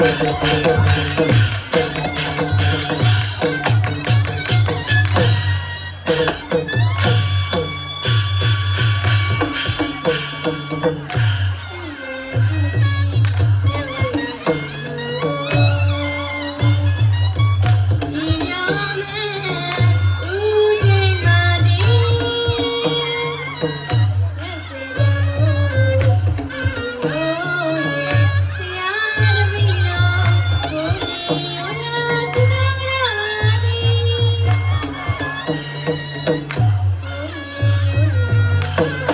どんどんどんどん。Thank.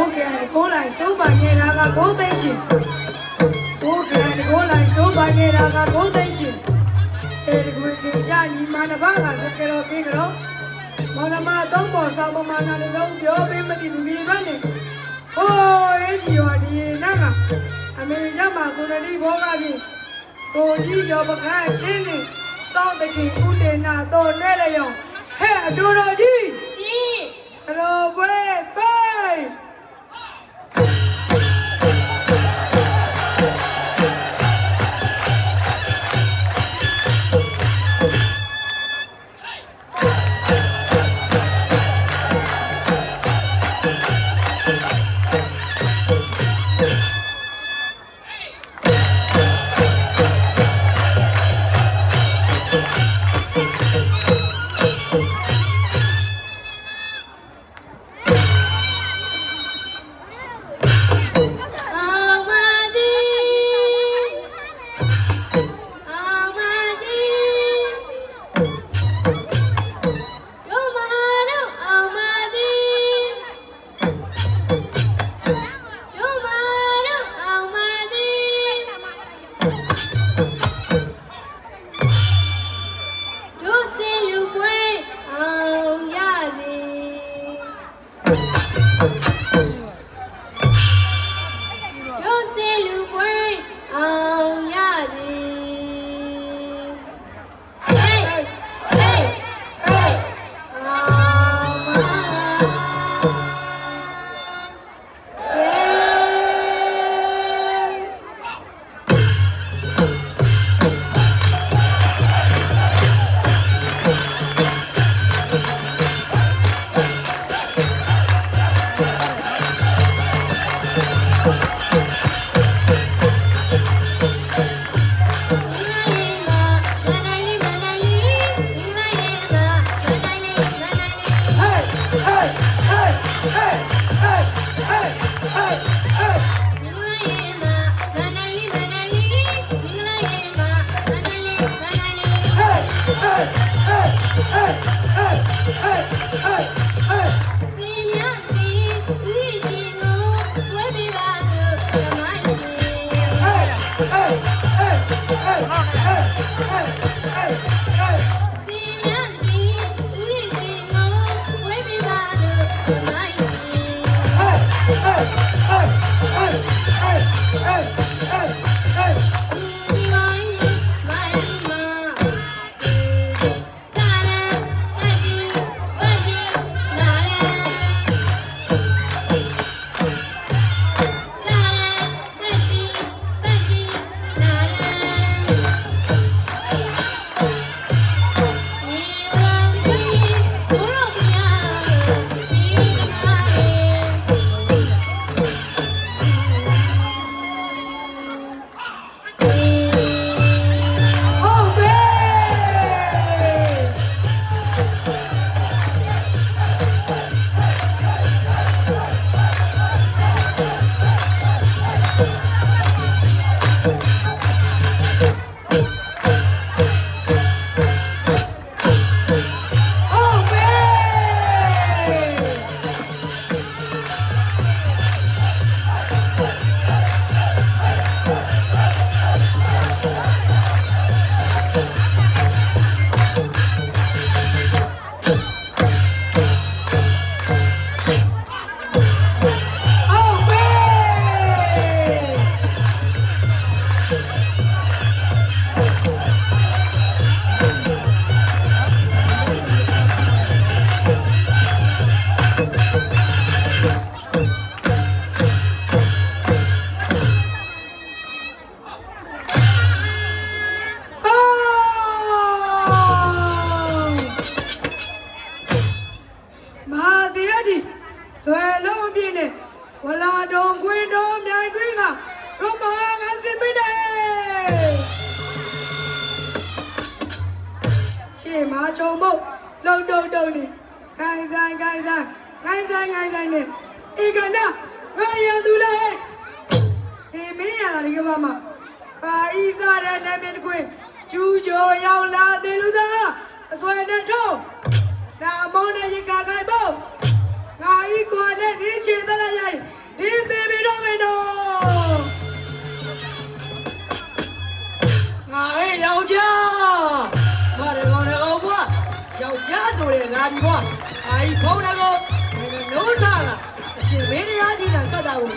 ကိုကဲကိုလိုက်စိုးပိုင်နေတာကကိုသိန်းရှင်ကိုကဲကိုလိုက်စိုးပိုင်နေတာကကိုသိန်းရှင်အဲဒီကွေတင်ကြညီမနှစ်ပါးကဆိုကြတော့ကင်းကြတော့မောင်နှမသုံးပေါ်ဆောင်ပမာဏနဲ့တော့ပြောပေးမသိသူပြေမနဲ့ဟိုးရေးကြီးရောဒီနာကအမေရမကိုရတိဘောကပြီကိုကြီးကျော်ပကန်းရှင်းနေတောင်းတကင်ဥတေနာတော့နဲ့လျောင်ဟဲ့အတူတော်ကြီးရှင်အတော်ပွဲပိ Oh. လုံတုံတုံနေခိုင်ဆိုင်ခိုင်ဆိုင်ခိုင်ဆိုင်ခိုင်ဆိုင်နေဧကနာငါရန်သူလဲဒီမင်းရတာဒီကဘာမှာအာဤသားတဲ့နာမည်တခွင်ကျူးကျော်ရောက်လာတယ်လူသားအစွဲနဲ့ထုံးဒါအမောင်းနဲ့ရကာခိုင်ဖို့ငါဤကွာနဲ့ဒီချင်သလားရိုက်ဒီသေးပြီးတော့မယ်တော့ငါဟဲ့ယောက်ျား ဆိုရင်ငါဒီဘွားအာကြီးဖုံးတကောင်နိုးတာကအရှင်မင်းတရားကြီးကစက်တာကို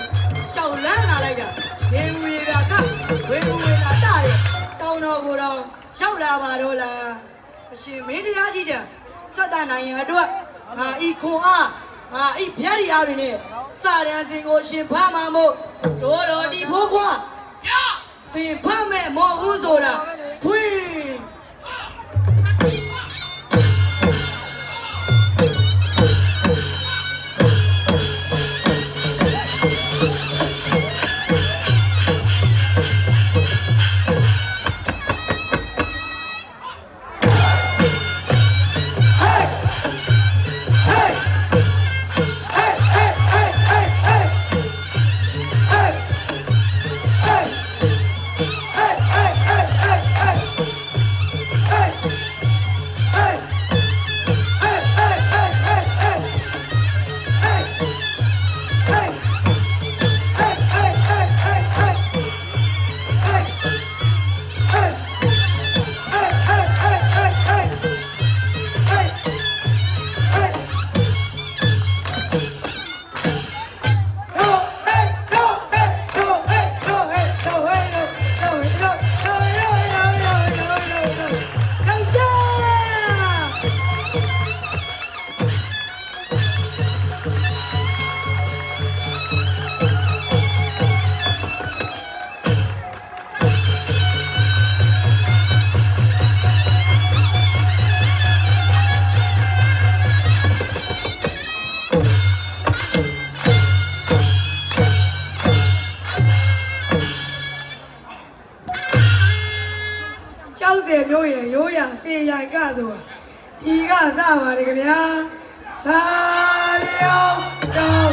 ရှောက်လန်းလာလိုက်တာဒေဝေရာကဝေဝေရာတရဲ့တောင်းတော်ကိုတော့ရှောက်လာပါတော့လားအရှင်မင်းတရားကြီးကစက်တာနိုင်ရင်အတွက်ငါဤခွန်အားငါဤဗျာဒီအားတွေနဲ့စရန်စင်ကိုရှင်ဖမ်းမှာမို့တော်တော်ဒီဖိုးခွားစင်ဖတ်မဲ့မော်ဦးဆိုတာဖွင့် 60မျိုးရဲ့ရိုးရစေရိုင်ကဆိုတာဒီကစပါတယ်ခင်ဗျာလာလျောင်းတော့ရေ